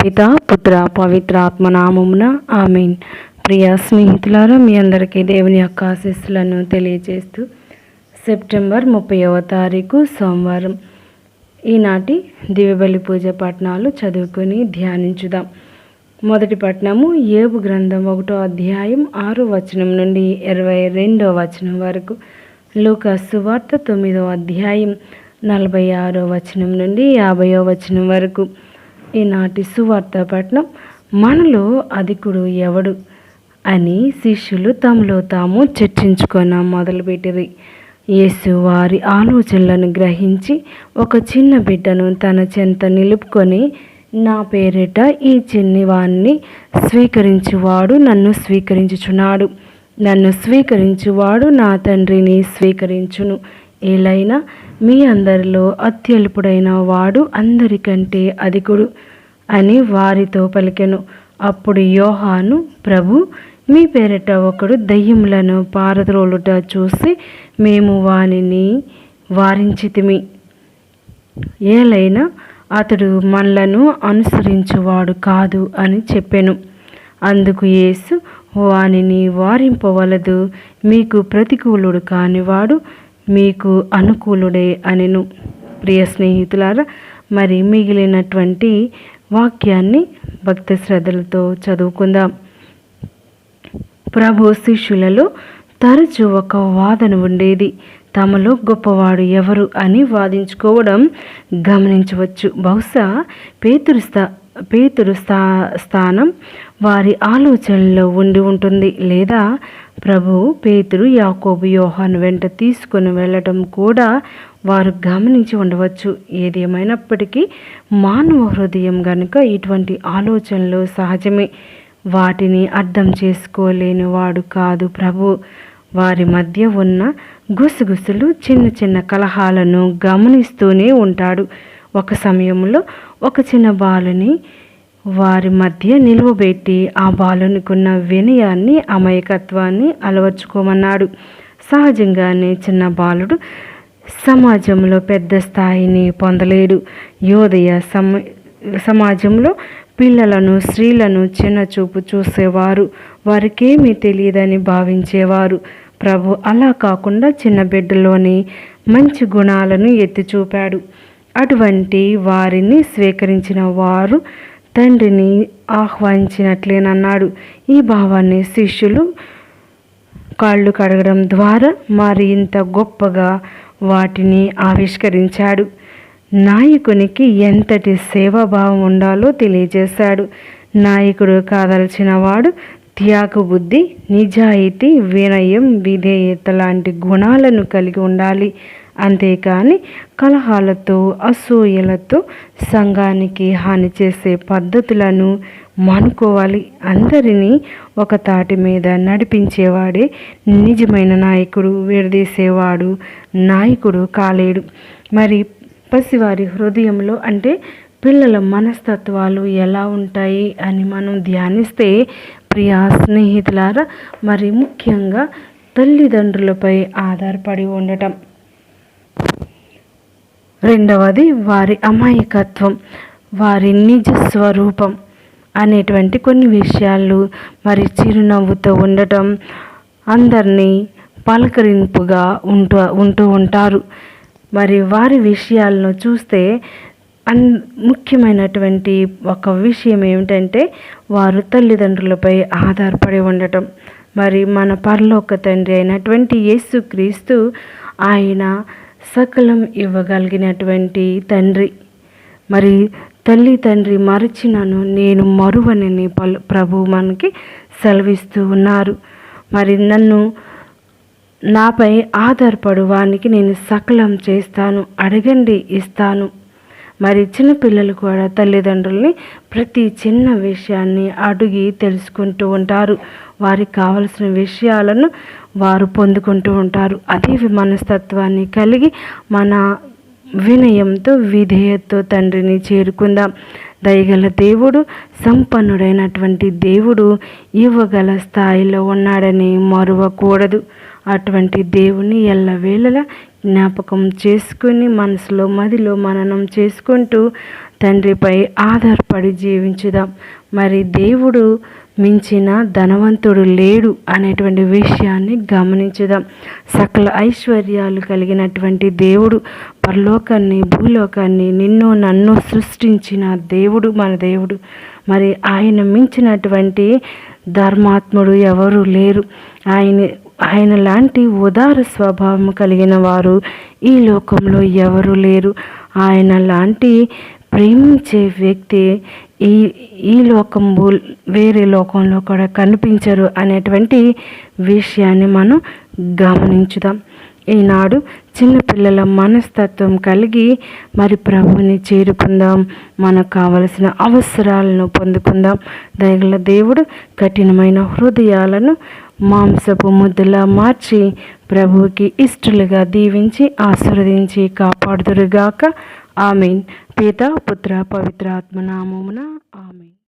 పిత పుత్ర పవిత్ర ఆత్మనామమున ఆమెన్. ప్రియ స్నేహితులారా మీ అందరికీ దేవుని యొక్క ఆశీస్సులను తెలియజేస్తూ సెప్టెంబర్ ముప్పైవ తారీఖు సోమవారం ఈనాటి దివ్యబలి పూజ పట్టణాలు చదువుకొని ధ్యానించుదాం. మొదటి పట్టణము ఏబు గ్రంథం ఒకటో అధ్యాయం ఆరో వచనం నుండి ఇరవై రెండో వచనం వరకు. లోక సువార్త తొమ్మిదో అధ్యాయం నలభై ఆరో వచనం నుండి యాభయో వచనం వరకు. ఈనాటి సువార్త పట్నం మనలో అధికుడు ఎవడు అని శిష్యులు తమలో తాము చర్చించుకొన మొదలుపెట్టిరి. యేసు వారి ఆలోచనలను గ్రహించి ఒక చిన్న బిడ్డను తన చెంత నిలుపుకొని నా పేరిట ఈ చిన్నవాణ్ణి స్వీకరించువాడు నన్ను స్వీకరించుచున్నాడు. నన్ను స్వీకరించువాడు నా తండ్రిని స్వీకరించును. ఏలైనా మీ అందరిలో అత్యల్పుడైన వాడు అందరికంటే అధికుడు అని వారితో పలికెను. అప్పుడు యోహాను ప్రభు మీ పేరిట ఒకడు దయ్యములను పారద్రోలుట చూసి మేము వానిని వారించితిమి. ఏలైనా అతడు మనలను అనుసరించువాడు కాదు అని చెప్పెను. అందుకు యేసు వానిని వారింపవలదు మీకు ప్రతికూలుడు కానివాడు మీకు అనుకూలుడే అనెను ప్రియ స్నేహితులారా. మరి మిగిలినటువంటి వాక్యాన్ని భక్తి శ్రద్ధలతో చదువుకుందాం. ప్రభు శిష్యులలో తరచు ఒక వాదన ఉండేది. తమలో గొప్పవాడు ఎవరు అని వాదించుకోవడం గమనించవచ్చు. బహుశా పేతురు స్థా పేతురు స్థా స్థానం వారి ఆలోచనలో ఉండి ఉంటుంది లేదా ప్రభు పేతురు యాకోబు యోహాను వెంట తీసుకొని వెళ్ళటం కూడా వారు గమనించి ఉండవచ్చు. ఏది మానవ హృదయం గనుక ఇటువంటి ఆలోచనలు సహజమే. వాటిని అర్థం చేసుకోలేని వాడు కాదు ప్రభు. వారి మధ్య ఉన్న గుసగుసలు చిన్న చిన్న కలహాలను గమనిస్తూనే ఉంటాడు. ఒక సమయంలో ఒక చిన్న బాలుని వారి మధ్య నిలువబెట్టి ఆ బాలునికున్న వినయాన్ని అమాయకత్వాన్ని అలవర్చుకోమన్నాడు. సహజంగానే చిన్న బాలుడు సమాజంలో పెద్ద స్థాయిని పొందలేడు. యోదయ సమ సమాజంలో పిల్లలను స్త్రీలను చిన్న చూపు చూసేవారు. వారికేమీ తెలియదని భావించేవారు. ప్రభు అలా కాకుండా చిన్న బిడ్డలోని మంచి గుణాలను ఎత్తి చూపాడు అటువంటి వారిని స్వీకరించిన వారు తండ్రిని ఆహ్వానించినట్లేనన్నాడు. ఈ భావాన్ని శిష్యులు కాళ్ళు కడగడం ద్వారా మరి ఇంత గొప్పగా వాటిని ఆవిష్కరించాడు. నాయకునికి ఎంతటి సేవాభావం ఉండాలో తెలియజేశాడు. నాయకుడు కాదల్చిన వాడు త్యాగబుద్ధి నిజాయితీ వినయం విధేయత లాంటి గుణాలను కలిగి ఉండాలి. అంతేకాని కలహాలతో అసూయలతో సంఘానికి హాని చేసే పద్ధతులను మానుకోవాలి. అందరినీ ఒక తాటి మీద నడిపించేవాడే నిజమైన నాయకుడు విడదీసేవాడు నాయకుడు కాలేడు. మరి పసివారి హృదయంలో అంటే పిల్లల మనస్తత్వాలు ఎలా ఉంటాయి అని మనం ధ్యానిస్తే ప్రియా స్నేహితులారా మరి ముఖ్యంగా తల్లిదండ్రులపై ఆధారపడి ఉండటం. రెండవది వారి అమాయకత్వం వారి నిజ స్వరూపం అనేటువంటి కొన్ని విషయాలు. మరి చిరునవ్వుతో ఉండటం అందరినీ పలకరింపుగా ఉంటూ ఉంటూ ఉంటారు. మరి వారి విషయాలను చూస్తే అన్ ముఖ్యమైనటువంటి ఒక విషయం ఏమిటంటే వారు తల్లిదండ్రులపై ఆధారపడి ఉండటం. మరి మన పరలోక తండ్రి అయినటువంటి యేసుక్రీస్తు ఆయన సకలం ఇవ్వగలిగినటువంటి తండ్రి. మరి తల్లి తండ్రి మరచినను నేను మరువనని పలు ప్రభు మనకి సెలవిస్తూ ఉన్నారు. మరి నన్ను నాపై ఆధారపడు వానికి నేను సకలం చేస్తాను అడగండి ఇస్తాను. మరి చిన్నపిల్లలు కూడా తల్లిదండ్రుల్ని ప్రతి చిన్న విషయాన్ని అడిగి తెలుసుకుంటూ ఉంటారు. వారికి కావలసిన విషయాలను వారు పొందుకుంటూ ఉంటారు. అదే మనస్తత్వాన్ని కలిగి మన వినయంతో విధేయతతో తండ్రిని చేరుకుందాం. దయగల దేవుడు సంపన్నుడైనటువంటి దేవుడు ఇవ్వగల స్థాయిలో ఉన్నాడని మరువకూడదు. అటువంటి దేవుని ఎల్లవేళలా జ్ఞాపకం చేసుకుని మనసులో మదిలో మననం చేసుకుంటూ తండ్రిపై ఆధారపడి జీవించుదాం. మరి దేవుడు మించిన ధనవంతుడు లేడు అనేటువంటి విషయాన్ని గమనించుదాం. సకల ఐశ్వర్యాలు కలిగినటువంటి దేవుడు పరలోకాన్ని భూలోకాన్ని నిన్ను నన్ను సృష్టించిన దేవుడు మన దేవుడు. మరి ఆయన మించినటువంటి ధర్మాత్ముడు ఎవరు లేరు. ఆయన ఆయన లాంటి ఉదార స్వభావం కలిగిన వారు ఈ లోకంలో ఎవరు లేరు. ఆయన లాంటి ప్రేమించే వ్యక్తి ఈ ఈ లోకం వేరే లోకంలో కూడా కనిపించరు అనేటువంటి విషయాన్ని మనం గమనించుదాం. ఈనాడు చిన్నపిల్లల మనస్తత్వం కలిగి మరి ప్రభుని చేరుకుందాం. మనకు కావలసిన అవసరాలను పొందుకుందాం. దయగల దేవుడు కఠినమైన హృదయాలను మాంసపు ముద్దలా మార్చి ప్రభువుకి ఇష్టలుగా దీవించి ఆశీర్వదించి కాపాడుదురుగాక. ఆమెన్. పిత పుత్ర పవిత్ర ఆత్మనామమున ఆమెన్.